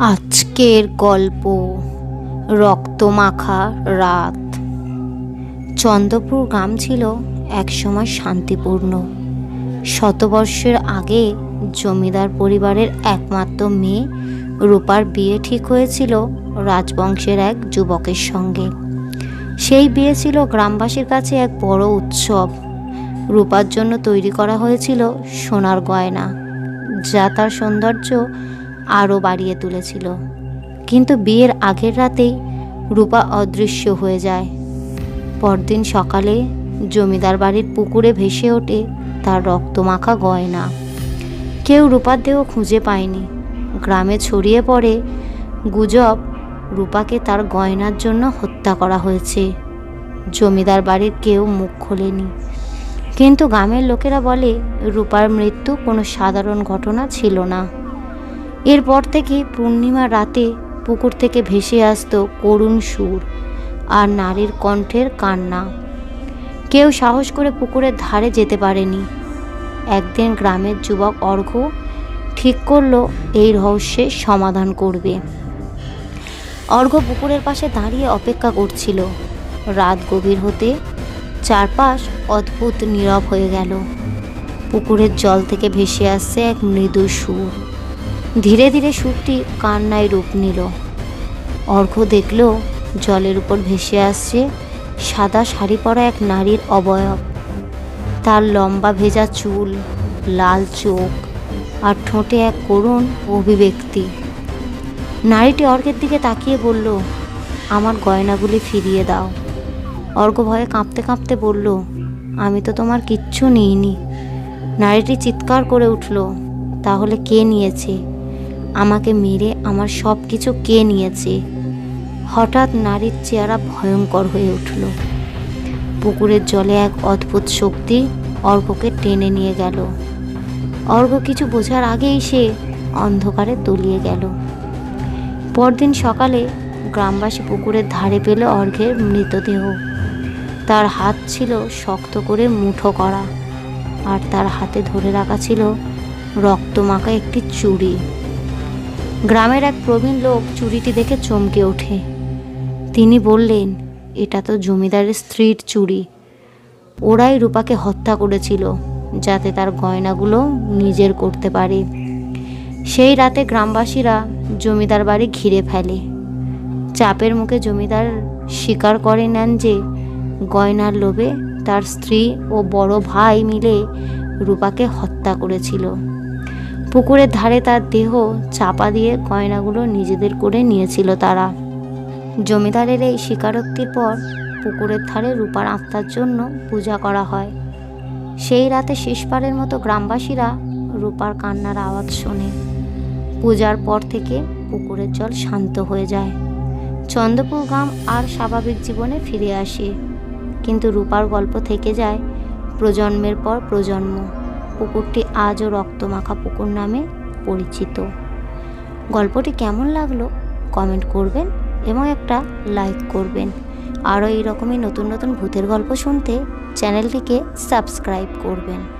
আজকের গল্প, রক্তমাখা রাত। চন্দ্রপুর গ্রাম ছিল একসময় শান্তিপূর্ণ। শতবর্ষের আগে জমিদার পরিবারের একমাত্র মেয়ে রূপার বিয়ে ঠিক হয়েছিল রাজবংশের এক যুবকের সঙ্গে। সেই বিয়ে ছিল গ্রামবাসীর কাছে এক বড় উৎসব। রূপার জন্য তৈরি করা হয়েছিল সোনার গয়না, যা তার সৌন্দর্য আরও বাড়িয়ে তুলেছিল। কিন্তু বিয়ের আগের রাতেই রূপা অদৃশ্য হয়ে যায়। পরদিন সকালে জমিদার বাড়ির পুকুরে ভেসে ওঠে তার রক্তমাখা গয়না। কেউ রূপার দেহ খুঁজে পায়নি। গ্রামে ছড়িয়ে পড়ে গুজব রূপাকে তার গয়নার জন্য হত্যা করা হয়েছে। জমিদার বাড়ির কেউ মুখ খোলেনি। কিন্তু গ্রামের লোকেরা বলে, রূপার মৃত্যু কোনো সাধারণ ঘটনা ছিল না। এরপর থেকে পূর্ণিমা রাতে পুকুর থেকে ভেসে আসতো করুণ সুর আর নারীর কণ্ঠের কান্না। কেউ সাহস করে পুকুরের ধারে যেতে পারেনি। একদিন গ্রামের যুবক অর্ঘ ঠিক করল, এই রহস্যের সমাধান করবে। অর্ঘ পুকুরের পাশে দাঁড়িয়ে অপেক্ষা করছিল। রাত গভীর হতে চারপাশ অদ্ভুত নীরব হয়ে গেল। পুকুরের জল থেকে ভেসে আসছে এক মৃদু সুর। ধীরে ধীরে সুরটি কান্নায় রূপ নিল। অর্ঘ দেখল জলের উপর ভেসে আসছে সাদা শাড়ি পরা এক নারীর অবয়ব। তার লম্বা ভেজা চুল, লাল চোখ আর ঠোঁটে এক করুণ অভিব্যক্তি। নারীটি অর্ঘের দিকে তাকিয়ে বলল, আমার গয়নাগুলি ফিরিয়ে দাও। অর্ঘ ভয়ে কাঁপতে কাঁপতে বলল, আমি তো তোমার কিচ্ছু নিইনি। নারীটি চিৎকার করে উঠল, তাহলে কে নিয়েছে? আমাকে মেরে আমার সব কিছু কে নিয়েছে? হঠাৎ নারীর চেহারা ভয়ঙ্কর হয়ে উঠল। পুকুরের জলে এক অদ্ভুত শক্তি অর্ঘকে টেনে নিয়ে গেল। অর্ঘ কিছু বোঝার আগেই সে অন্ধকারে তলিয়ে গেল। পরদিন সকালে গ্রামবাসী পুকুরের ধারে পেল অর্ঘের মৃতদেহ। তার হাত ছিল শক্ত করে মুঠো করা আর তার হাতে ধরে রাখা ছিল রক্তমাখা একটি চুড়ি। গ্রামের এক প্রবীণ লোক চুড়িটি দেখে চমকে ওঠে। তিনি বললেন, এটা তো জমিদারের স্ত্রীর চুড়ি ওরাই রূপাকে হত্যা করেছিল, যাতে তার গয়নাগুলো নিজের করতে পারে। সেই রাতে গ্রামবাসীরা জমিদার বাড়ি ঘিরে ফেলে। চাপের মুখে জমিদার স্বীকার করে নেন যে, গয়নার লোভে তার স্ত্রী ও বড় ভাই মিলে রূপাকে হত্যা করেছিল। পুকুরের ধারে তার দেহ চাপা দিয়ে গয়নাগুলো নিজেদের করে নিয়েছিল তারা। জমিদারের এই স্বীকারোক্তির পর পুকুরের ধারে রূপার আত্মার জন্য পূজা করা হয়। সেই রাতে শেষবারের মতো গ্রামবাসীরা রূপার কান্নার আওয়াজ শোনে। পূজার পর থেকে পুকুরের জল শান্ত হয়ে যায়। চন্দ্রপুর গ্রাম আর স্বাভাবিক জীবনে ফিরে আসে। কিন্তু রূপার গল্প থেকে যায় প্রজন্মের পর প্রজন্ম। পুকুরটি আজও রক্তমাখা পুকুর নামে পরিচিত। গল্পটি কেমন লাগল কমেন্ট করবেন এবং একটা লাইক করবেন। আরও এই রকমই নতুন নতুন ভূতের গল্প শুনতে চ্যানেলটিকে সাবস্ক্রাইব করবেন।